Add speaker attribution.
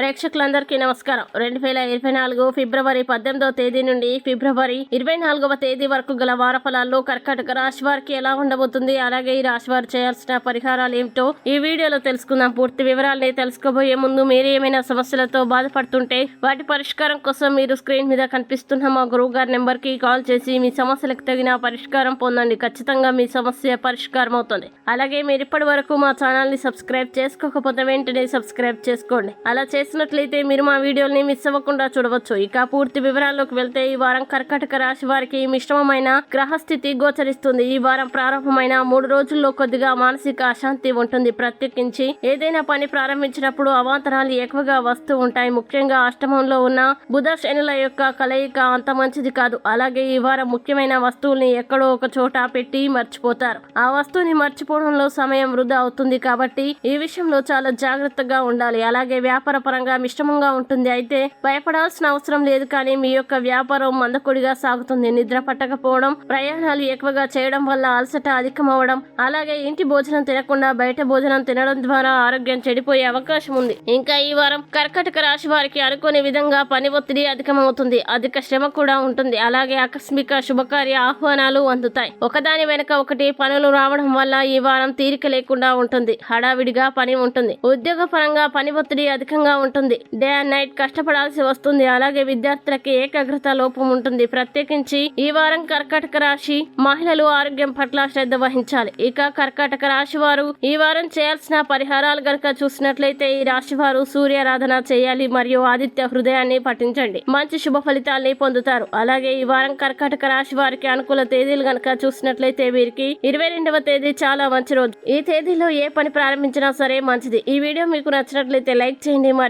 Speaker 1: ప్రేక్షకులందరికీ నమస్కారం. రెండు వేల ఇరవై నాలుగు ఫిబ్రవరి పద్దెనిమిదవ తేదీ నుండి ఫిబ్రవరి ఇరవై నాలుగవ తేదీ వరకు గల వార ఫలాల్లో కర్కాటక రాశి వారికి ఎలా ఉండబోతుంది అలాగే ఈ రాశి వారు చేయాల్సిన పరిహారాలు ఏమిటో ఈ వీడియోలో తెలుసుకుందాం. పూర్తి వివరాలని తెలుసుకోబోయే ముందు మీరు ఏమైనా సమస్యలతో బాధపడుతుంటే వాటి పరిష్కారం కోసం మీరు స్క్రీన్ మీద కనిపిస్తున్న మా గురువు గారి నెంబర్కి కాల్ చేసి మీ సమస్యలకు తగిన పరిష్కారం పొందండి. ఖచ్చితంగా మీ సమస్య పరిష్కారం అవుతుంది. అలాగే మీరు ఇప్పటి వరకు మా ఛానల్ని సబ్స్క్రైబ్ చేసుకోకపోతే వెంటనే సబ్స్క్రైబ్ చేసుకోండి. అలా చేసి చేసినట్లయితే మీరు మా వీడియోని మిస్ అవ్వకుండా చూడవచ్చు. ఇక పూర్తి వివరాల్లోకి వెళ్తే ఈ వారం కర్కాటక రాశి వారికి మిశ్రమమైన గ్రహస్థితి గోచరిస్తుంది. ఈ వారం ప్రారంభమైన మూడు రోజుల్లో కొద్దిగా మానసిక అశాంతి ఉంటుంది. ప్రత్యేకించి ఏదైనా పని ప్రారంభించినప్పుడు అవాంతరాలు ఎక్కువగా వస్తూ ఉంటాయి. ముఖ్యంగా అష్టమంలో ఉన్న బుధ శనుల యొక్క కలయిక అంత మంచిది కాదు. అలాగే ఈ వారం ముఖ్యమైన వస్తువుల్ని ఎక్కడో ఒక చోట పెట్టి మర్చిపోతారు. ఆ వస్తువుని మర్చిపోవడంలో సమయం వృధా అవుతుంది కాబట్టి ఈ విషయంలో చాలా జాగ్రత్తగా ఉండాలి. అలాగే వ్యాపార పరంగా మిశ్రమంగా ఉంటుంది. అయితే భయపడాల్సిన అవసరం లేదు కానీ మీ యొక్క వ్యాపారం మందకొడిగా సాగుతుంది. నిద్ర పట్టకపోవడం ప్రయాణాలు ఎక్కువగా చేయడం వల్ల అలసట అధికమవడం అలాగే ఇంటి భోజనం తినకుండా బయట భోజనం తినడం ద్వారా ఆరోగ్యం చెడిపోయే అవకాశం ఉంది. ఇంకా ఈ వారం కర్కటక రాశి వారికి అనుకోని విధంగా పని ఒత్తిడి అధికమవుతుంది. అధిక శ్రమ కూడా ఉంటుంది. అలాగే ఆకస్మిక శుభకార్య ఆహ్వానాలు అందుతాయి. ఒకదాని వెనక ఒకటి పనులు రావడం వల్ల ఈ వారం తీరిక లేకుండా ఉంటుంది. హడావిడిగా పని ఉంటుంది. ఉద్యోగ పరంగా పని ఒత్తిడి అధికంగా ఉంటుంది. డే అండ్ నైట్ కష్టపడాల్సి వస్తుంది. అలాగే విద్యార్థులకి ఏకాగ్రత లోపం ఉంటుంది. ప్రత్యేకించి ఈ వారం కర్కాటక రాశి మహిళలు ఆరోగ్యం పట్ల శ్రద్ధ వహించాలి. ఇక కర్కాటక రాశి వారు ఈ వారం చేయాల్సిన పరిహారాలు గనక చూసినట్లయితే ఈ రాశి వారు సూర్యారాధన చేయాలి మరియు ఆదిత్య హృదయాన్ని పఠించండి. మంచి శుభ ఫలితాల్ని పొందుతారు. అలాగే ఈ వారం కర్కాటక రాశి వారికి అనుకూల తేదీలు గనక చూసినట్లయితే వీరికి ఇరవై రెండవ తేదీ చాలా మంచి రోజు. ఈ తేదీలో ఏ పని ప్రారంభించినా సరే మంచిది. ఈ వీడియో మీకు నచ్చినట్లయితే లైక్ చేయండి మరియు